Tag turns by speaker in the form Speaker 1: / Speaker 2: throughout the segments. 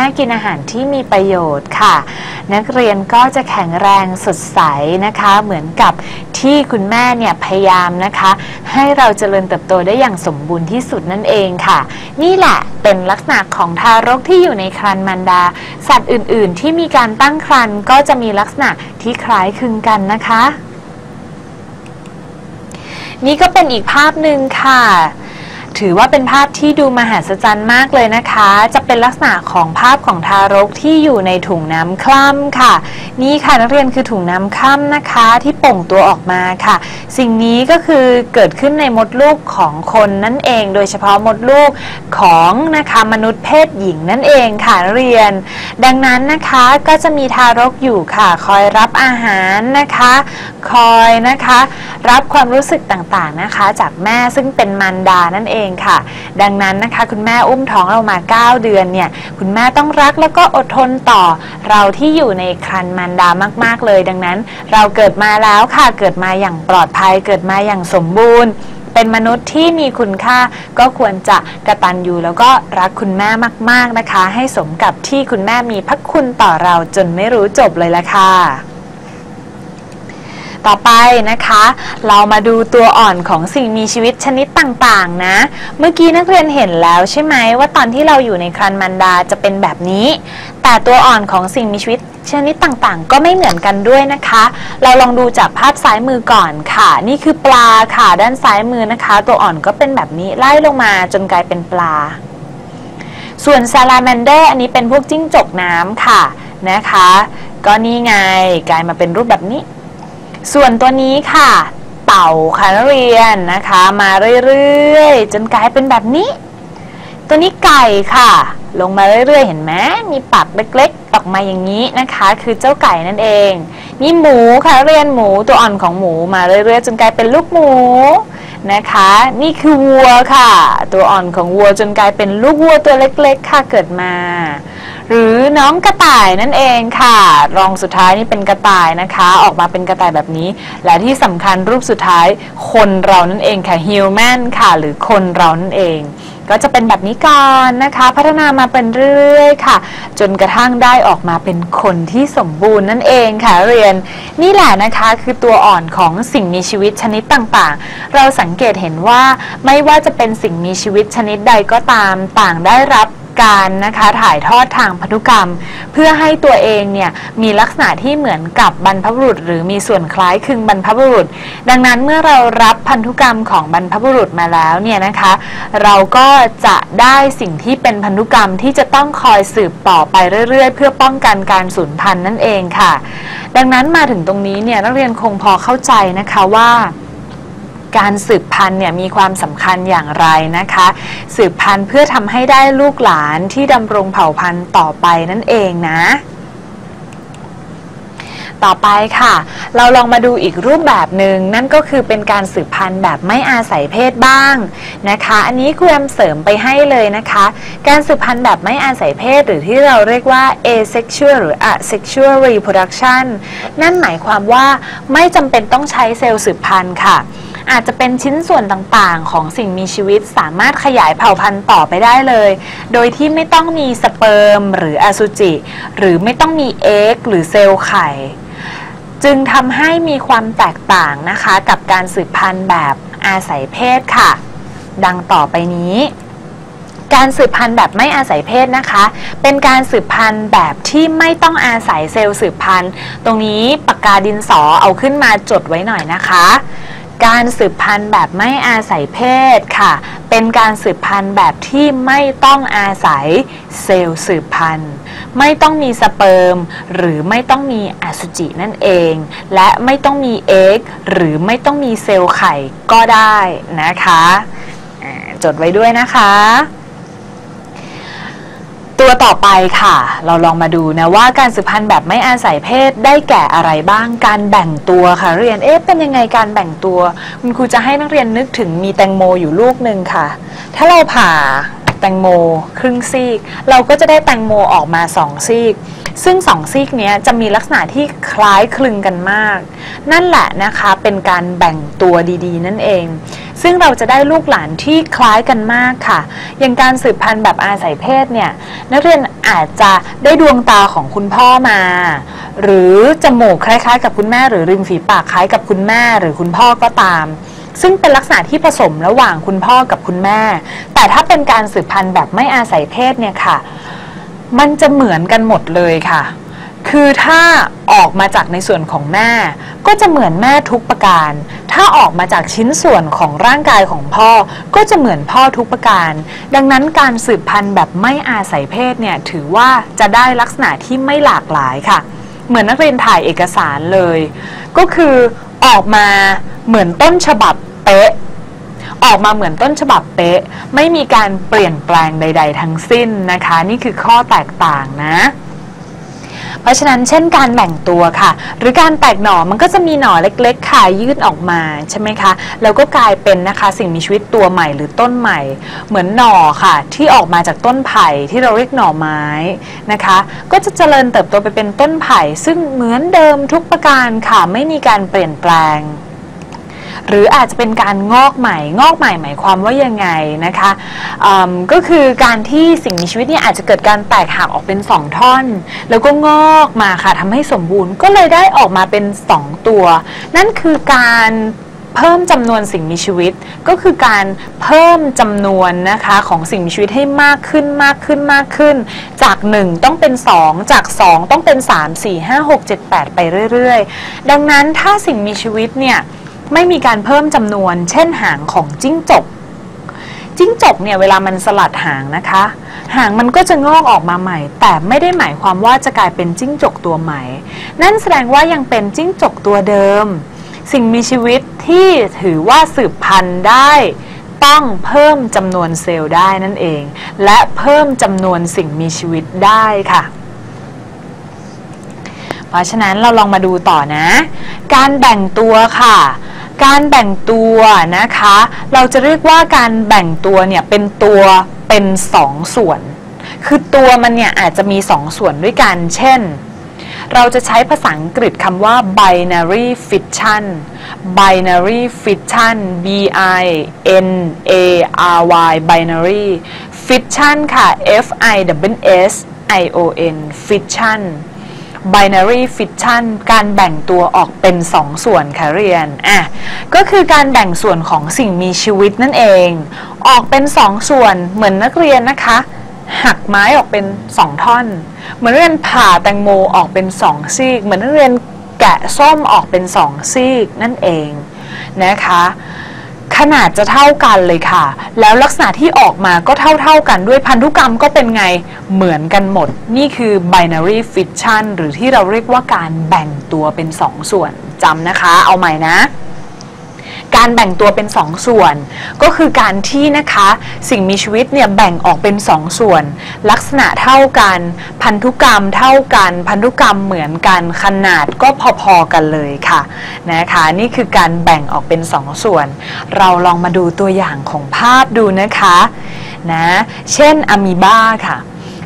Speaker 1: แม่กินอาหารที่มีประโยชน์ค่ะ นักเรียนก็จะแข็งแรงสดใสนะคะ เหมือนกับที่คุณแม่เนี่ยพยายามนะคะ ให้เราเจริญเติบโตได้อย่างสมบูรณ์ที่สุดนั่นเองค่ะ นี่แหละเป็นลักษณะของทารกที่อยู่ในครรภ์มารดา สัตว์อื่น ๆ ที่มีการตั้งครรภ์ก็จะมีลักษณะที่คล้ายคลึงกันนะคะ นี่ก็เป็นอีกภาพหนึ่งค่ะ ถือว่าเป็นภาพที่ดูมหัศจรรย์มากเลยนะคะ จะเป็นลักษณะของภาพของทารกที่อยู่ในถุงน้ำคล่ำค่ะ นี่ค่ะนักเรียนคือถุงน้ำคล่ำนะคะที่โป่งตัวออกมาค่ะ สิ่งนี้ก็คือเกิดขึ้นในมดลูกของคนนั่นเอง โดยเฉพาะมดลูกของนะคะมนุษย์เพศหญิงนั่นเองค่ะนักเรียน ดังนั้นนะคะก็จะมีทารกอยู่ค่ะ คอยรับอาหารนะคะ คอยนะคะ รับความรู้สึกต่างๆนะคะ จากแม่ซึ่งเป็นมารดานั่นเองค่ะ ดังนั้นนะคะ คุณแม่อุ้มท้องเรามา 9 เดือนเนี่ย คุณแม่ต้องรักแล้วก็อดทนต่อเราที่อยู่ในครรภ์มารดามาก ๆ เลย ดังนั้นเราเกิดมาแล้วค่ะ เกิดมาอย่างปลอดภัย เกิดมาอย่างสมบูรณ์เป็นมนุษย์ที่มีคุณค่าก็ควรจะกระตันอยู่แล้วก็รักคุณแม่มาก ๆนะคะ ให้สมกับที่คุณแม่มีพระคุณต่อเราจนไม่รู้จบเลยละค่ะ ต่อไปนะคะ เรามาดูตัวอ่อนของสิ่งมีชีวิตชนิดต่างๆนะ เมื่อกี้นักเรียนเห็นแล้วใช่ไหมว่าตอนที่เราอยู่ในครันมันดาจะเป็นแบบนี้ แต่ตัวอ่อนของสิ่งมีชีวิตชนิดต่างๆ ก็ไม่เหมือนกันด้วยนะคะ เราลองดูจากภาพซ้ายมือก่อนค่ะ นี่คือปลาค่ะด้านซ้ายมือนะคะ ตัวอ่อนก็เป็นแบบนี้ไล่ลงมาจนกลายเป็นปลา ส่วนซาลาแมนเดอร์อันนี้เป็นพวกจิ้งจกน้ำค่ะนะคะ ก็นี่ไงกลายมาเป็นรูปแบบนี้ ส่วนตัวนี้ค่ะ เต่าค่ะนักเรียนนะคะ มาเรื่อยๆ จนกลายเป็นแบบนี้ ตัวนี้ไก่ค่ะ ลงมาเรื่อยๆ เห็นไหมมีปากเล็กๆ ออกมาอย่างนี้นะคะ คือเจ้าไก่นั่นเอง นี่หมูค่ะนักเรียนหมูตัวอ่อนของหมูมาเรื่อยๆ จนกลายเป็นลูกหมูนะคะ นี่คือวัวค่ะ ตัวอ่อนของวัวจนกลายเป็นลูกวัวตัวเล็ก ๆ ค่ะเกิดมา หรือน้องกระต่ายนั่นเองค่ะ รองสุดท้ายนี่เป็นกระต่ายนะคะ ออกมาเป็นกระต่ายแบบนี้ และที่สำคัญรูปสุดท้ายคนเรานั่นเองค่ะ human ค่ะ หรือคนเรานั่นเอง ก็จะเป็นแบบนี้ก่อนนะคะ พัฒนามาเป็นเรื่อยๆค่ะ จนกระทั่งได้ออกมาเป็นคนที่สมบูรณ์นั่นเองค่ะเรียน นี่แหละนะคะคือตัวอ่อนของสิ่งมีชีวิตชนิดต่างๆ เราสังเกตเห็นว่าไม่ว่าจะเป็นสิ่งมีชีวิตชนิดใดก็ตามต่างได้รับ การนะคะถ่ายทอดทางพันธุกรรม เพื่อให้ตัวเองเนี่ยมีลักษณะที่เหมือนกับบรรพบุรุษ หรือมีส่วนคล้ายคลึงบรรพบุรุษ ดังนั้นเมื่อเรารับพันธุกรรมของบรรพบุรุษมาแล้วเนี่ยนะคะ เราก็จะได้สิ่งที่เป็นพันธุกรรมที่จะต้องคอยสืบต่อไปเรื่อย ๆ เพื่อป้องกันการสูญพันธุ์นั่นเองค่ะ ดังนั้นมาถึงตรงนี้เนี่ยนักเรียนคงพอเข้าใจนะคะว่า การสืบพันธุ์เนี่ยมีความสำคัญอย่างไรนะคะ สืบพันธุ์เพื่อทำให้ได้ลูกหลานที่ดำรงเผ่าพันธุ์ต่อไปนั่นเองนะ ต่อไปค่ะ เราลองมาดูอีกรูปแบบหนึ่งนั่นก็คือเป็นการสืบพันธุ์แบบไม่อาศัยเพศบ้างนะคะ อันนี้ครูแอมเสริมไปให้เลยนะคะ การสืบพันธุ์แบบไม่อาศัยเพศ หรือที่เราเรียกว่า asexual หรือ asexual reproduction นั่นหมายความว่าไม่จำเป็นต้องใช้เซลล์สืบพันธุ์ค่ะ อาจจะเป็นชิ้นส่วนต่างๆ ของสิ่งมีชีวิตสามารถขยายเผ่าพันธุ์ต่อไปได้เลย โดยที่ไม่ต้องมีสเปิร์มหรืออสุจิ หรือไม่ต้องมีเอ็กหรือเซลล์ไข่ จึงทำให้มีความแตกต่างนะคะกับการสืบพันธุ์แบบอาศัยเพศค่ะ ดังต่อไปนี้การสืบพันธุ์แบบไม่อาศัยเพศนะคะ เป็นการสืบพันธุ์แบบที่ไม่ต้องอาศัยเซลล์สืบพันธุ์ ตรงนี้ปากกาดินสอเอาขึ้นมาจดไว้หน่อยนะคะ การสืบพันธุ์แบบไม่อาศัยเพศค่ะ เป็นการสืบพันธุ์แบบที่ไม่ต้องอาศัยเซลล์สืบพันธุ์ ไม่ต้องมีสเปิร์มหรือไม่ต้องมีอสุจินั่นเอง และไม่ต้องมีเอ็กหรือไม่ต้องมีเซลล์ไข่ก็ได้นะคะ จดไว้ด้วยนะคะ ตัวต่อไปค่ะ เราลองมาดูนะว่าการสืบพันธุ์แบบไม่อาศัยเพศได้แก่อะไรบ้าง การแบ่งตัวค่ะเรียนเอ๊ะเป็นยังไงการแบ่งตัว คุณครูจะให้นักเรียนนึกถึงมีแตงโมอยู่ลูกหนึ่งค่ะ ถ้าเราผ่า แตงโม ครึ่งซีก เราก็จะได้แตงโมออกมาสองซีก ซึ่งสองซีกนี้จะมีลักษณะที่คล้ายคลึงกันมาก นั่นแหละนะคะเป็นการแบ่งตัวดีๆ นั่นเอง ซึ่งเราจะได้ลูกหลานที่คล้ายกันมากค่ะ อย่างการสืบพันธุ์แบบอาศัยเพศเนี่ยนักเรียนอาจจะได้ดวงตาของคุณพ่อมา หรือจมูกคล้ายๆ กับคุณแม่หรือริมฝีปากคล้ายกับคุณแม่หรือคุณพ่อก็ตาม ซึ่งเป็นลักษณะที่ผสมระหว่างคุณพ่อกับคุณแม่ แต่ถ้าเป็นการสืบพันธุ์แบบไม่อาศัยเพศเนี่ยค่ะ มันจะเหมือนกันหมดเลยค่ะ คือถ้าออกมาจากในส่วนของแม่ ก็จะเหมือนแม่ทุกประการ ถ้าออกมาจากชิ้นส่วนของร่างกายของพ่อ ก็จะเหมือนพ่อทุกประการ ดังนั้นการสืบพันธุ์แบบไม่อาศัยเพศเนี่ยถือว่าจะได้ลักษณะที่ไม่หลากหลายค่ะ เหมือนนักเรียนถ่ายเอกสารเลย ก็คือ ออกมาเหมือนต้นฉบับเป๊ะ ออกมาเหมือนต้นฉบับเป๊ะ ไม่มีการเปลี่ยนแปลงใด ๆ ทั้งสิ้นนะคะ นี่คือข้อแตกต่างนะ ราะฉะนั้นเช่นการแบ่งตัวค่ะ หรือการแตกหน่อมันก็จะมีหน่อเล็กๆค่ะยื่นออกมาใช่ไหมคะ แล้วก็กลายเป็นนะคะสิ่งมีชีวิตตัวใหม่หรือต้นใหม่ เหมือนหน่อค่ะ ที่ออกมาจากต้นไผ่ที่เราเรียกหน่อไม้นะคะ ก็จะเจริญเติบโตไปเป็นต้นไผ่ซึ่งเหมือนเดิมทุกประการค่ะไม่มีการเปลี่ยนแปลง หรืออาจจะเป็นการงอกใหม่ งอกใหม่หมายความว่ายังไงนะคะก็คือการที่สิ่งมีชีวิตเนี่ยอาจจะเกิดการแตกหักออกเป็นสองท่อน แล้วก็งอกมาค่ะทำให้สมบูรณ์ก็เลยได้ออกมาเป็นสองตัว นั่นคือการเพิ่มจำนวนสิ่งมีชีวิตก็คือการเพิ่มจำนวนนะคะของสิ่งมีชีวิตให้มากขึ้นมากขึ้นมากขึ้น จาก 1 ต้องเป็น 2 จาก 2 ต้องเป็น 3 4 5 6 7 8 ไปเรื่อย ๆ ดังนั้นถ้าสิ่งมีชีวิตเนี่ย ไม่มีการเพิ่มจำนวน เช่นหางของจิ้งจก จิ้งจกเนี่ยเวลามันสลัดหางนะคะ หางมันก็จะงอกออกมาใหม่ แต่ไม่ได้หมายความว่าจะกลายเป็นจิ้งจกตัวใหม่ นั่นแสดงว่ายังเป็นจิ้งจกตัวเดิม สิ่งมีชีวิตที่ถือว่าสืบพันธุ์ได้ต้องเพิ่มจำนวนเซลล์ได้นั่นเอง และเพิ่มจำนวนสิ่งมีชีวิตได้ค่ะ เพราะฉะนั้นเราลองมาดูต่อนะ การแบ่งตัวค่ะ การแบ่งตัวนะคะ เราจะเรียกว่าการแบ่งตัวเนี่ยเป็นตัวเป็นสองส่วน คือตัวมันเนี่ยอาจจะมีสองส่วนด้วยกัน เช่น เราจะใช้ภาษาอังกฤษคำว่า binary fission binary fission b i n a r y binary fission ค่ะ f i w s i o n fission binary fission การแบ่งตัวออกเป็น2ส่วนค่ะเรียนอะก็คือการแบ่งส่วนของสิ่งมีชีวิตนั่นเอง ออกเป็น 2ส่วนเหมือนนักเรียนนะคะ หักไม้ออกเป็น 2 ท่อน เหมือนนักเรียนผ่าแตงโมออกเป็น 2 ซีก เหมือนนักเรียนแกะส้มออกเป็น 2 ซีกนั่นเองนะคะ ขนาดจะเท่ากันเลยค่ะ แล้วลักษณะที่ออกมาก็เท่าๆกันด้วยพันธุกรรมก็เป็นไงเหมือนกันหมด นี่คือ binary fission หรือที่เราเรียกว่าการแบ่งตัวเป็น 2ส่วนจำนะคะ เอาใหม่นะ การแบ่งตัวเป็น 2 ส่วน ก็คือการที่นะคะสิ่งมีชีวิตเนี่ยแบ่งออกเป็น 2 ส่วน ลักษณะเท่ากันพันธุกรรมเท่ากันพันธุกรรมเหมือนกันขนาดก็พอๆกันเลยค่ะนะคะนี่คือการแบ่งออกเป็น 2 ส่วน เราลองมาดูตัวอย่างของภาพดูนะคะนะเช่นอะมีบาค่ะ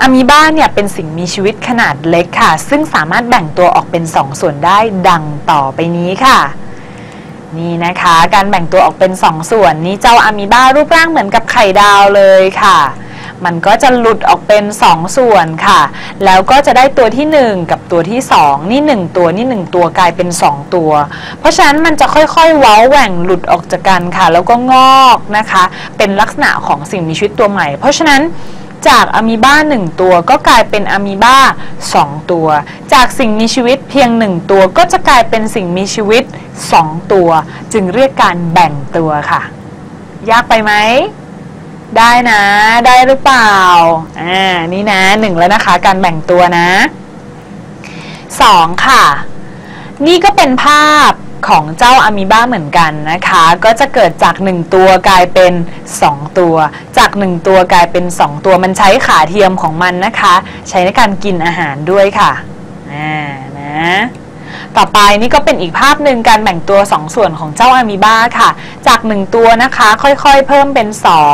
Speaker 1: อะมีบาเนี่ยเป็นสิ่งมีชีวิตขนาดเล็กค่ะ ซึ่งสามารถแบ่งตัวออกเป็น 2 ส่วนได้ดังต่อไปนี้ค่ะ นี่นะคะ การแบ่งตัวออกเป็น2ส่วนนี้เจ้าอะมีบารูปร่างเหมือนกับไข่ดาวเลยค่ะ มันก็จะหลุดออกเป็น2ส่วนค่ะ แล้วก็จะได้ตัวที่ 1 กับตัวที่ 2 นี่ 1 ตัวนี่ 1 ตัวกลายเป็น 2 ตัว เพราะฉะนั้นมันจะค่อยๆ เว้าแหว่งหลุดออกจากกันค่ะ แล้วก็งอกนะคะ เป็นลักษณะของสิ่งมีชีวิตตัวใหม่ เพราะฉะนั้น จากอะมีบ้า1ตัวก็กลายเป็นอะมีบ้า2 ตัว จากสิ่งมีชีวิตเพียง 1 ตัวก็จะกลายเป็นสิ่งมีชีวิต 2 ตัว จึงเรียกการแบ่งตัวค่ะ ยากไปไหมได้นะ ได้หรือเปล่า อ่า นี่นะหนึ่งแล้วนะคะ การแบ่งตัวนะสองค่ะ นี่ก็เป็นภาพ ของเจ้าอะมีบ้าเหมือนกันนะคะ ก็จะเกิดจาก 1 ตัวกลายเป็น 2 ตัว จาก 1 ตัวกลายเป็น 2 ตัวมันใช้ขาเทียมของมันนะคะ ใช้ในการกินอาหารด้วยค่ะอ่านะ ต่อไปนี่ก็เป็นอีกภาพหนึ่งการแบ่งตัว 2 ส่วนของเจ้าอะมีบาค่ะ จาก 1 ตัวนะคะค่อยๆ เพิ่มเป็น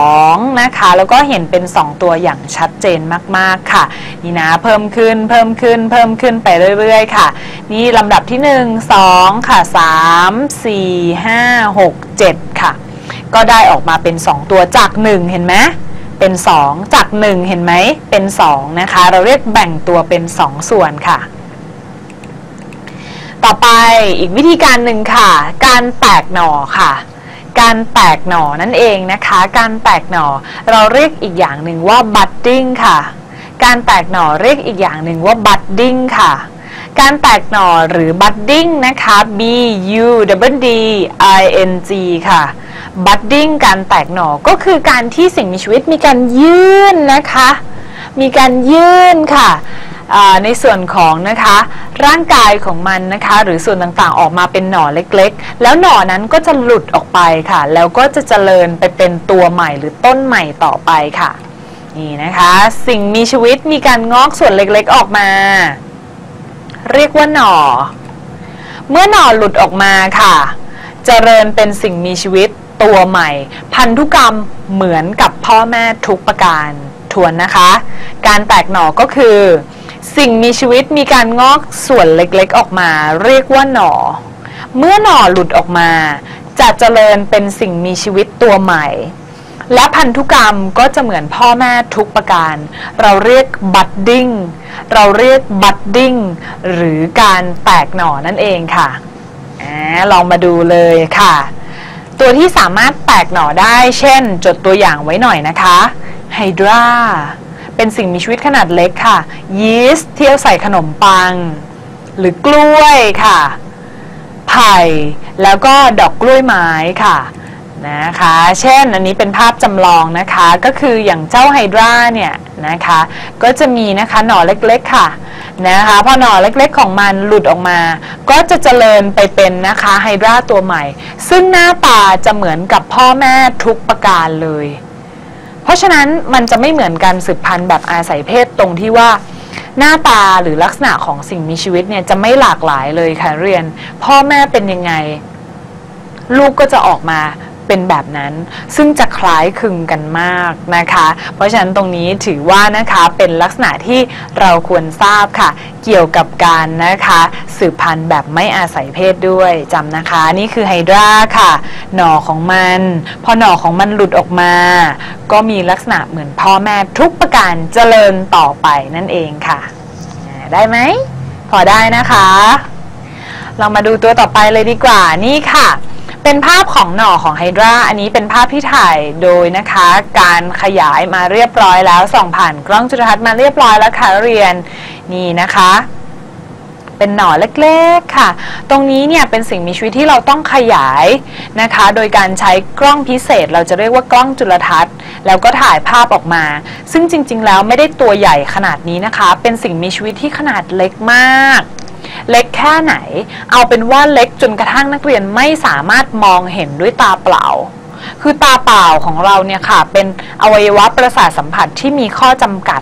Speaker 1: 2 นะคะ แล้วก็เห็นเป็น 2 ตัวอย่างชัดเจนมากๆค่ะนี่นะเพิ่มขึ้นเพิ่มขึ้นเพิ่มขึ้นไปเรื่อยๆ ค่ะ นี่ลำดับที่ 1 2 ค่ะ 3 4 5 6 7 ค่ะ ก็ได้ออกมาเป็น 2 ตัวจาก 1 เห็นไหมเป็น 2 จาก 1 เห็นไหมเป็น 2 นะคะ เราเรียกแบ่งตัวเป็น 2 ส่วนค่ะ ต่อไปอีกวิธีการหนึ่งค่ะ การแตกหน่อค่ะ การแตกหน่อนั่นเองนะคะ การแตกหน่อเราเรียกอีกอย่างหนึ่งว่า budding ค่ะ การแตกหน่อเรียกอีกอย่างหนึ่งว่า budding ค่ะการแตกหน่อหรือ budding นะคะ b u d d i n g ค่ะ budding การแตกหน่อก็คือการที่สิ่งมีชีวิตมีการยื่นนะคะ มีการยื่นค่ะ ในส่วนของนะคะร่างกายของมันนะคะ หรือส่วนต่างๆออกมาเป็นหน่อเล็กๆ แล้วหน่อนั้นก็จะหลุดออกไปค่ะ แล้วก็จะเจริญไปเป็นตัวใหม่หรือต้นใหม่ต่อไปค่ะนี่นะคะสิ่งมีชีวิตมีการงอกส่วนเล็กๆออกมา เรียกว่าหน่อ เมื่อหน่อหลุดออกมาค่ะ เจริญเป็นสิ่งมีชีวิตตัวใหม่ พันธุกรรมเหมือนกับพ่อแม่ทุกประการทวนนะคะ การแตกหน่อก็คือ สิ่งมีชีวิตมีการงอกส่วนเล็กๆออกมา เรียกว่าหน่อ เมื่อหน่อหลุดออกมา จะเจริญเป็นสิ่งมีชีวิตตัวใหม่ และพันธุกรรมก็จะเหมือนพ่อแม่ทุกประการ เราเรียกบัดดิ้งเราเรียกบัดดิ้งหรือการแตกหน่อนั่นเองค่ะอลองมาดูเลยค่ะ ตัวที่สามารถแตกหน่อได้ เช่น จดตัวอย่างไว้หน่อยนะคะไฮดรา เป็นสิ่งมีชีวิตขนาดเล็กค่ะ ยีสต์ที่เอาใส่ขนมปัง หรือกล้วยค่ะ ไผ่แล้วก็ดอกกล้วยไม้ค่ะนะคะ เช่นอันนี้เป็นภาพจำลองนะคะ ก็คืออย่างเจ้าไฮดราเนี่ยนะคะ ก็จะมีนะคะหน่อเล็กๆค่ะนะคะ พอหน่อเล็กๆของมันหลุดออกมา ก็จะเจริญไปเป็นนะคะไฮดราตัวใหม่ ซึ่งหน้าตาจะเหมือนกับพ่อแม่ทุกประการเลย เพราะฉะนั้นมันจะไม่เหมือนการสืบพันธุ์แบบอาศัยเพศตรงที่ว่า หน้าตาหรือลักษณะของสิ่งมีชีวิตเนี่ยจะไม่หลากหลายเลยค่ะเรียน พ่อแม่เป็นยังไง ลูกก็จะออกมา เป็นแบบนั้น ซึ่งจะคล้ายคลึงกันมากนะคะ เพราะฉะนั้นตรงนี้ถือว่านะคะเป็นลักษณะที่เราควรทราบค่ะ เกี่ยวกับการนะคะสืบพันธุ์แบบไม่อาศัยเพศด้วยจำนะคะ นี่คือไฮดราค่ะ หน่อของมัน พอหน่อของมันหลุดออกมา ก็มีลักษณะเหมือนพ่อแม่ทุกประการเจริญต่อไปนั่นเองค่ะ ได้ไหม พอได้นะคะ เรามาดูตัวต่อไปเลยดีกว่านี่ค่ะ เป็นภาพของหน่อของไฮดราอันนี้เป็นภาพที่ถ่ายโดยนะคะ การขยายมาเรียบร้อยแล้วส่องผ่านกล้องจุลทรรศน์มาเรียบร้อยแล้วค่ะเรียนนี่นะคะ เป็นหน่อเล็กๆค่ะ ตรงนี้เนี่ยเป็นสิ่งมีชีวิตที่เราต้องขยายนะคะ โดยการใช้กล้องพิเศษ เราจะเรียกว่ากล้องจุลทรรศน์ แล้วก็ถ่ายภาพออกมา ซึ่งจริง ๆ แล้วไม่ได้ตัวใหญ่ขนาดนี้นะคะ เป็นสิ่งมีชีวิตที่ขนาดเล็กมาก เล็กแค่ไหน เอาเป็นว่าเล็กจนกระทั่งนักเรียนไม่สามารถมองเห็นด้วยตาเปล่า คือตาเปล่าของเราเนี่ยค่ะ เป็นอวัยวะประสาทสัมผัสที่มีข้อจำกัด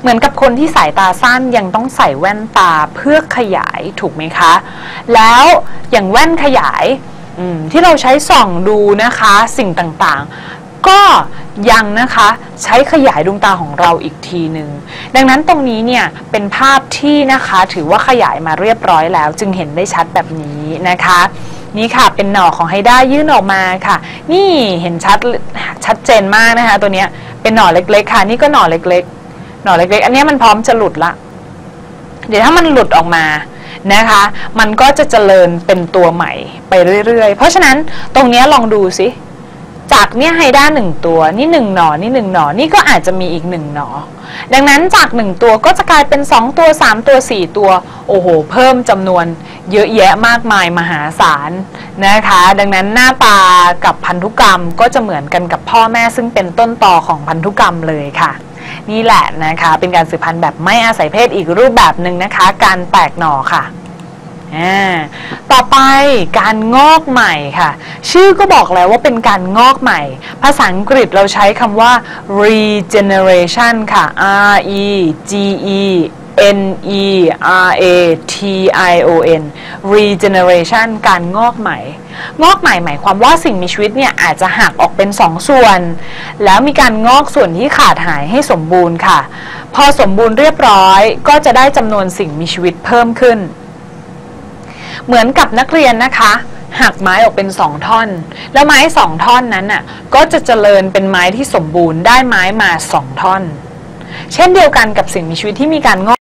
Speaker 1: เหมือนกับคนที่สายตาสั้นยังต้องใส่แว่นตาเพื่อขยายถูกไหมคะ แล้วอย่างแว่นขยายที่เราใช้ส่องดูนะคะสิ่งต่าง ก็ยังนะคะใช้ขยายดวงตาของเราอีกทีหนึ่งดังนั้นตรงนี้เนี่ยเป็นภาพที่นะคะถือว่าขยายมาเรียบร้อยแล้ว จึงเห็นได้ชัดแบบนี้นะคะ นี่ค่ะเป็นหน่อของไฮด้ายื่นออกมาค่ะ นี่เห็นชัดชัดเจนมากนะคะ ตัวเนี้ยเป็นหน่อเล็กๆ ค่ะ นี่ก็หน่อเล็กๆ หน่อเล็ก ๆ อันนี้มันพร้อมจะหลุดละ เดี๋ยวถ้ามันหลุดออกมานะคะ มันก็จะเจริญเป็นตัวใหม่ไปเรื่อยๆ เพราะฉะนั้นตรงนี้ลองดูสิ จากเนี่ยไฮด้าหนึ่งตัวนี่หนึ่งหนอนี่หนึ่งหนอนี่ก็อาจจะมีอีกหนึ่งหนอ ดังนั้นจากหนึ่งตัวก็จะกลายเป็นสองตัวสามตัวสี่ตัว โอ้โห เพิ่มจำนวนเยอะแยะมากมายมหาศาลนะคะ ดังนั้นหน้าตากับพันธุกรรมก็จะเหมือนกันกับพ่อแม่ซึ่งเป็นต้นต่อของพันธุกรรมเลยค่ะนี่แหละนะคะ เป็นการสืบพันธุ์แบบไม่อาศัยเพศอีกรูปแบบหนึ่งนะคะ การแตกหน่อค่ะ ต่อไปการงอกใหม่ค่ะ ชื่อก็บอกแล้วว่าเป็นการงอกใหม่ ภาษาอังกฤษเราใช้คำว่า regeneration ค่ะ R E G E N E R A T I O N regeneration การงอกใหม่ งอกใหม่หมายความว่าสิ่งมีชีวิตเนี่ยอาจจะหักออกเป็นสองส่วน แล้วมีการงอกส่วนที่ขาดหายให้สมบูรณ์ค่ะ พอสมบูรณ์เรียบร้อยก็จะได้จำนวนสิ่งมีชีวิตเพิ่มขึ้น เหมือนกับนักเรียนนะคะหักไม้ออกเป็นสองท่อน แล้วไม้สองท่อนนั้นน่ะก็จะเจริญเป็นไม้ที่สมบูรณ์ได้ไม้มาสองท่อน เช่นเดียวกันกับสิ่งมีชีวิตที่มีการงอก